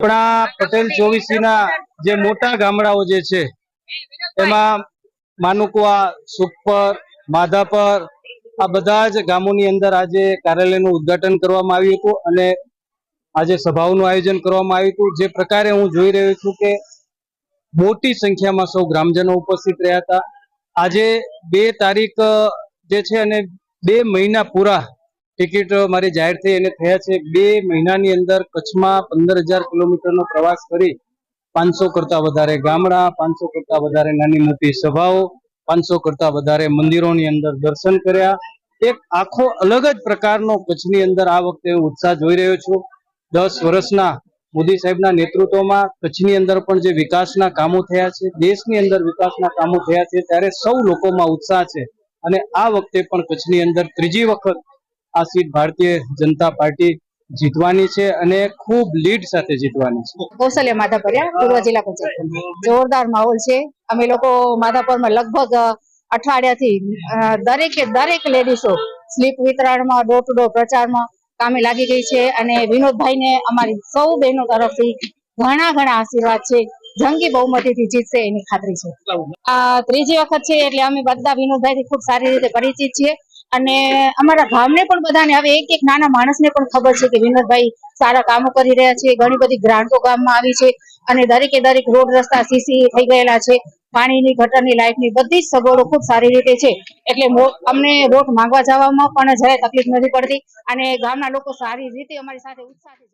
આપણા પટેલ ચોવીસીના જે મોટા ગામડાઓ જે છે, એમાં માનુકવા, સુખપર, માધાપર, આ બધા જ ગામોની અંદર આજે કાર્યાલયનું ઉદ્ઘાટન કરવામાં આવ્યું હતું અને આજે સભાઓનું આયોજન કરવામાં આવ્યું હતું. જે પ્રકારે હું જોઈ રહ્યો છું કે મોટી સંખ્યામાં સૌ ગ્રામજનો ઉપસ્થિત રહ્યા હતા. આજે બે તારીખ જે છે અને બે મહિના પૂરા ટિકિટ મારી જાહેર થઈ અને થયા છે. બે મહિનાની અંદર કચ્છમાં પંદર હજાર કિલોમીટરનો પ્રવાસ કરી પાંચસો કરતા વધારે ગામડા, પાંચસો કરતા વધારે નાની મોટી સભાઓ, પાંચસો કરતા વધારે મંદિરોની અંદર દર્શન કર્યા. એક આખો અલગ જ પ્રકારનો કચ્છની અંદર આ વખતે હું ઉત્સાહ જોઈ રહ્યો છું. દસ વર્ષના મોદી સાહેબના નેતૃત્વમાં કચ્છની અંદર પણ જે વિકાસના કામો થયા છે, દેશની અંદર વિકાસના કામો થયા છે, ત્યારે સૌ લોકોમાં ઉત્સાહ છે. અને આ વખતે પણ કચ્છની અંદર ત્રીજી વખત આ સીટ ભારતીય જનતા પાર્ટી જીતવાની છે અને ખૂબ લીડ સાથે જીતવાની છે. કૌશલ્ય માધાપરિયા પૂર્વ જિલ્લા પંચાયત જોરદાર માહોલ છે. અમે લોકો માધાપરમાં લગભગ અઠવાડિયાથી દરેકે, દરેક લેડીઝો સ્લીપ વિતરણમાં ડોર ટુ ડોર પ્રચારમાં કામે લાગી ગઈ છે અને વિનોદભાઈને અમારી સૌ બહેનો તરફથી ઘણા ઘણા આશીર્વાદ છે. જંગી બહુમતીથી જીતશે એની ખાતરી છે. આ ત્રીજી વખત છે એટલે અમે બધા વિનોદભાઈથી ખૂબ સારી રીતે પરિચિત છીએ. અને અમારા ગામને પણ બધાને હવે એક એક નાના માણસને પણ ખબર છે કે વિનોદભાઈ સારા કામો કરી રહ્યા છે, ઘણી બધી ગ્રાન્ટો ગામમાં આવી છે અને દરેકે દરેક રોડ રસ્તા સીસી થઈ ગયેલા છે, પાણીની, ગટરની, લાઇટની બધી જ સગવડો ખૂબ સારી રીતે છે. એટલે અમને વોટ માંગવા જવામાં પણ જરાય તકલીફ નથી પડતી અને ગામના લોકો સારી રીતે અમારી સાથે ઉત્સાહથી